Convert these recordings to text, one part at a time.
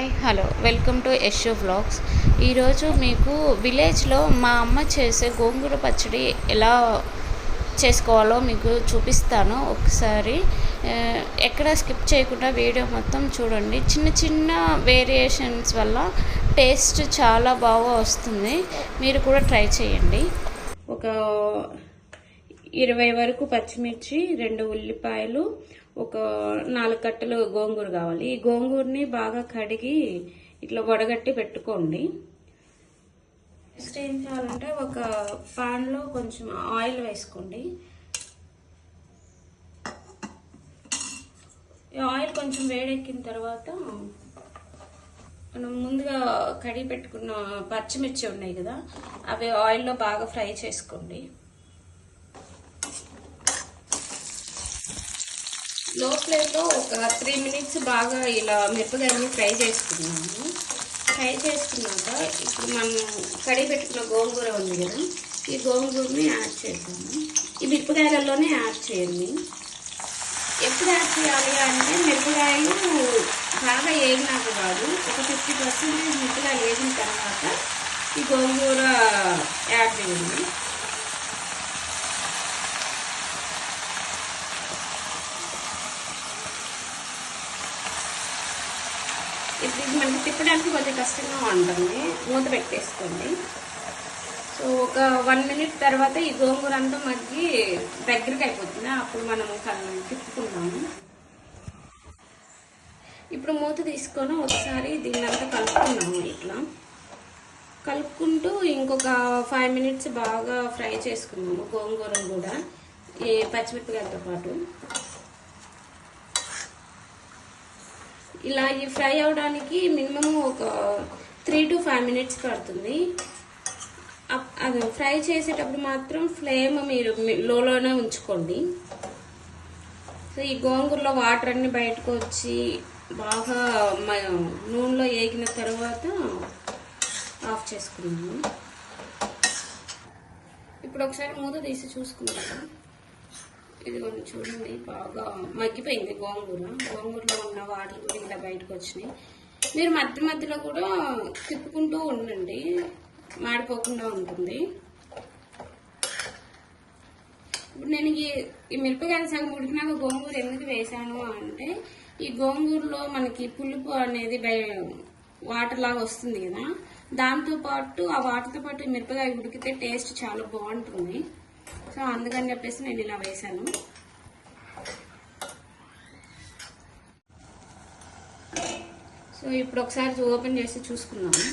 Hi hello. Welcome to Yasho vlogs. ఈరోజు మీకు విలేజ్లో మా అమ్మ చేసే గోంగూర పచ్చడి ఎలా చేసుకోవాలో మీకు చూపిస్తాను ఒకసారి. ఎక్కడ స్కిప్ చేయకుండా వీడియో మొత్తం చూడండి. చిన్న చిన్న వేరియేషన్స్ వల్ల టేస్ట్ చాలా బాగా వస్తుంది. మీరు కూడా ట్రై చేయండి. ఒక ఇరవై వరకు పచ్చిమిర్చి రెండు ఉల్లిపాయలు ఒక నాలుగు కట్టలు గోంగూర కావాలి. ఈ గోంగూరని బాగా కడిగి ఇట్లా వడగట్టి పెట్టుకోండి. నెక్స్ట్ ఏం చేయాలంటే ఒక పాన్లో కొంచెం ఆయిల్ వేసుకోండి. ఈ ఆయిల్ కొంచెం వేడెక్కిన తర్వాత మనం ముందుగా కడిగి పెట్టుకున్న పచ్చిమిర్చి ఉన్నాయి కదా అవి ఆయిల్లో బాగా ఫ్రై చేసుకోండి. లో ఫ్లేమ్లో ఒక త్రీ మినిట్స్ బాగా ఇలా మిరపకాయని ఫ్రై చేసుకున్నాము ఫ్రై చేసుకున్నాక ఇప్పుడు మనం కడిగి పెట్టుకున్న గోంగూర ఉంది కదా ఈ గోంగూరని యాడ్ చేద్దాము. ఈ మిరపకాయలలోనే యాడ్ చేయండి. ఎప్పుడు యాడ్ చేయాలి అంటే మిరపకాయలు బాగా వేగినాక కాదు ఒక ఫిఫ్టీ పర్సెంటేజ్ మిరపకాయలు వేగిన తర్వాత ఈ గోంగూర యాడ్ చేయండి. ఇప్పుడు ఇది మనకి తిప్పడానికి కొంచెం కష్టంగా ఉంటుంది. మూత పెట్టేసుకోండి. సో ఒక వన్ మినిట్ తర్వాత ఈ గోంగూర అంతా మగ్గి దగ్గరికి అయిపోతుంది. అప్పుడు మనం కల్- తిప్పుకుందాము. ఇప్పుడు మూత తీసుకొని ఒకసారి దీన్ని అంతా కలుపుకున్నాము ఇట్లా. కలుపుకుంటూ ఇంకొక ఫైవ్ మినిట్స్ బాగా ఫ్రై చేసుకున్నాము గోంగూర కూడా ఈ పచ్చిమిరపకాయలతో పాటు. ఇలా ఈ ఫ్రై అవడానికి మినిమం ఒక త్రీ టు ఫైవ్ మినిట్స్ పడుతుంది. అప్- అది ఫ్రై చేసేటప్పుడు మాత్రం ఫ్లేమ్ మీరు లోలోనే ఉంచుకోండి. సో ఈ గోంగూరలో వాటర్ అన్ని బయటకు వచ్చి బాగా నూనెలో వేగిన తర్వాత ఆఫ్ చేసుకున్నాము ఇప్పుడు ఒకసారి మూత తీసి చూసుకుంటాము ఇది కొంచెం చూడండి బాగా మగ్గిపోయింది గోంగూర. గోంగూరలో ఉన్న వాటర్ కూడా ఇలా బయటకు వచ్చినాయి. మీరు మధ్య మధ్యలో కూడా తిప్పుకుంటూ ఉండండి. మాడిపోకుండా ఉంటుంది. ఇప్పుడు నేను ఈ ఈ మిరపకాయలు సగం ఉడికినాక గోంగూర ఎందుకు వేసాను అంటే ఈ గోంగూరలో మనకి పులుపు అనేది వాటర్ లాగా వస్తుంది కదా. దాంతో పాటు ఆ వాటర్తో పాటు మిరపకాయ ఉడికితే టేస్ట్ చాలా బాగుంటుంది. సో అందుకని చెప్పేసి నేను ఇలా వేసాను సో ఇప్పుడు ఒకసారి ఓపెన్ చేసి చూసుకున్నాము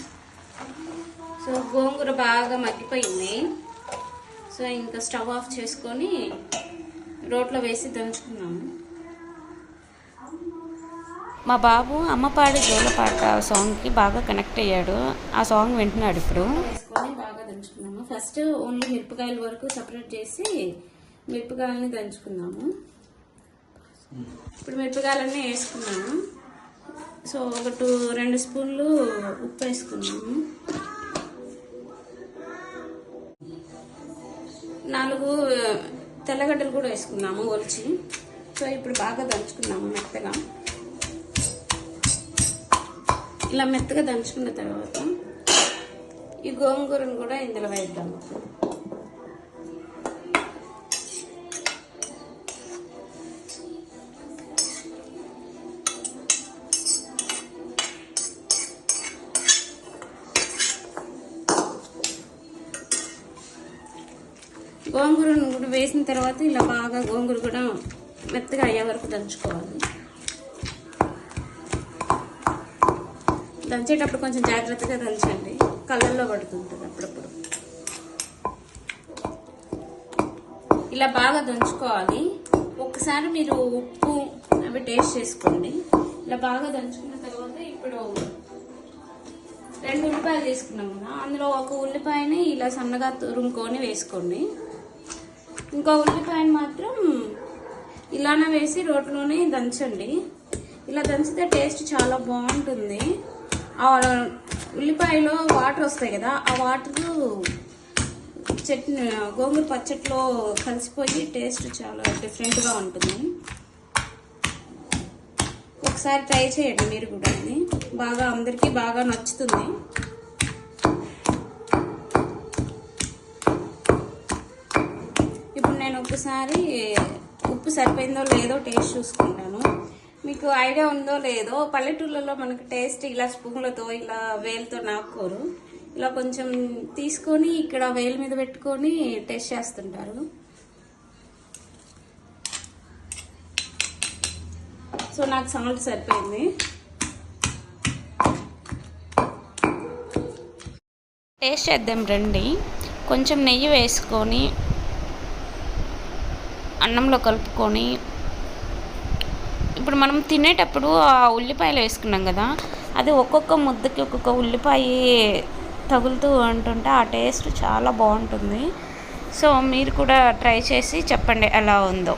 సో గోంగూర బాగా మగ్గిపోయింది. సో ఇంకా స్టవ్ ఆఫ్ చేసుకొని రోట్లో వేసి దంచుకున్నాము మా బాబు అమ్మపాడి జోలపాట సాంగ్కి బాగా కనెక్ట్ అయ్యాడు. ఆ సాంగ్ వింటున్నాడు ఇప్పుడు. ఫస్ట్ ఓన్లీ మిరపకాయల వరకు సపరేట్ చేసి మిరపకాయలని దంచుకున్నాము ఇప్పుడు మిరపకాయలన్నీ వేసుకున్నాము సో ఒక టూ రెండు స్పూన్లు ఉప్పు వేసుకున్నాము. నాలుగు తెల్లగడ్డలు కూడా వేసుకున్నాము ఒలిచి. సో ఇప్పుడు బాగా దంచుకున్నాము మెత్తగా. ఇలా మెత్తగా దంచుకున్న తర్వాత ఈ గోంగూరను కూడా ఇందులో వేద్దాం. గోంగూరను కూడా వేసిన తర్వాత ఇలా బాగా గోంగూర కూడా మెత్తగా అయ్యే వరకు దంచుకోవాలి. దంచేటప్పుడు కొంచెం జాగ్రత్తగా దంచండి. కళ్ళల్లో పడుతుంటుంది అప్పుడప్పుడు. ఇలా బాగా దంచుకోవాలి. ఒక్కసారి మీరు ఉప్పు అవి టేస్ట్ చేసుకోండి. ఇలా బాగా దంచుకున్న తర్వాత ఇప్పుడు రెండు ఉల్లిపాయలు తీసుకున్నాం కదా అందులో ఒక ఉల్లిపాయని ఇలా సన్నగా తురుముకొని వేసుకోండి. ఇంకో ఉల్లిపాయని మాత్రం ఇలానే వేసి రోట్లోనే దంచండి. ఇలా దంచితే టేస్ట్ చాలా బాగుంటుంది. ఉల్లిపాయలో వాటర్ వస్తాయి కదా ఆ వాటర్ చట్నీ గోంగూర పచ్చట్లో కలిసిపోయి టేస్ట్ చాలా డిఫరెంట్గా ఉంటుంది. ఒకసారి ట్రై చేయండి మీరు కూడా బాగా అందరికీ బాగా నచ్చుతుంది. ఇప్పుడు నేను ఒకసారి ఉప్పు సరిపోయిందో లేదో టేస్ట్ చూసుకుంటాను. మీకు ఐడియా ఉందో లేదో పల్లెటూళ్ళలో మనకు టేస్ట్ ఇలా స్పూన్లతో ఇలా వేలుతో నాకోరు ఇలా కొంచెం తీసుకొని ఇక్కడ వేలు మీద పెట్టుకొని టేస్ట్ చేస్తుంటారు. సో నాకు సాల్ట్ సరిపోయింది. టేస్ట్ చేద్దాం రండి. కొంచెం నెయ్యి వేసుకొని అన్నంలో కలుపుకొని ఇప్పుడు మనం తినేటప్పుడు ఆ ఉల్లిపాయలు వేసుకున్నాం కదా అది ఒక్కొక్క ముద్దకి ఒక్కొక్క ఉల్లిపాయ తగులుతూ ఉంటుంటే ఆ టేస్ట్ చాలా బాగుంటుంది. సో మీరు కూడా ట్రై చేసి చెప్పండి ఎలా ఉందో.